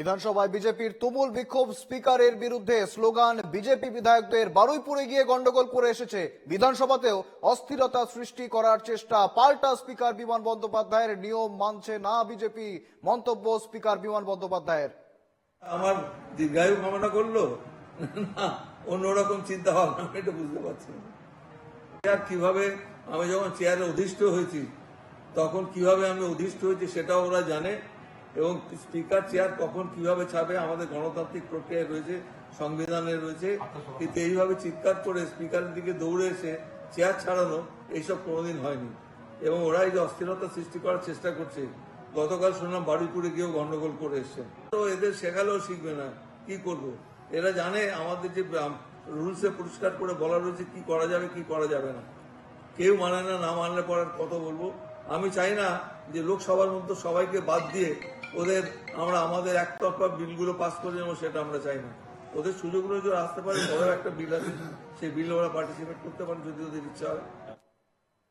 বিধানসভায় বিজেপির তুমুল বিক্ষোভ স্পিকারের বিরুদ্ধে স্লোগান, বিজেপি বিধায়কদের বারুইপুরে গিয়ে গন্ডগোল করে এসেছে। বিধানসভাতেও অস্থিরতা সৃষ্টি করার চেষ্টা, পাল্টা স্পিকার বিমান বন্দ্যোপাধ্যায়ের নিয়ম মানছে না বিজেপি, মন্তব্য স্পিকার বিমান বন্দ্যোপাধ্যায়ের। আমার দীর্ঘায়ু কামনা করল? অন্যরকম চিন্তা ভাবনা এটা বুঝতে পারছি চেয়ার কীভাবে আমি যখন চেয়ারে অধিষ্ঠ হয়েছি, তখন কীভাবে আমি অধিষ্ঠ হয়েছি সেটাও ওরা জানে। এবং স্পিকার চেয়ার কখন কীভাবে ছাবে আমাদের গণতান্ত্রিক প্রক্রিয়া রয়েছে সংবিধানে রয়েছে। কিন্তু এইভাবে চিৎকার করে স্পিকারের দিকে দৌড়ে এসে চেয়ার ছাড়ানো এইসব কোনোদিন হয়নি। এবং ওরা এই যে অস্থিরতা সৃষ্টি করার চেষ্টা করছে গতকাল শুনলাম বাড়িপুরে গিয়েও গন্ডগোল করে এসছে। তো এদের শেখালেও শিখবে না কি করব? এরা জানে আমাদের যে রুলসে পরিষ্কার করে বলা রয়েছে কি করা যাবে কি করা যাবে না। কেউ মানে না না মানলে পরে আর কত বলব? আমি চাই না যে লোকসভার মধ্যে সবাইকে বাদ দিয়ে ওদের আমরা, আমাদের একতরফা বিলগুলো পাস করে নেব, সেটা আমরা চাই না। ওদের সুযোগ রয়েছে আসতে পারে বড় একটা বিল আছে, সেই বিল ওরা পার্টিসিপেট করতে পারে, যদি ওদের ইচ্ছা হয়।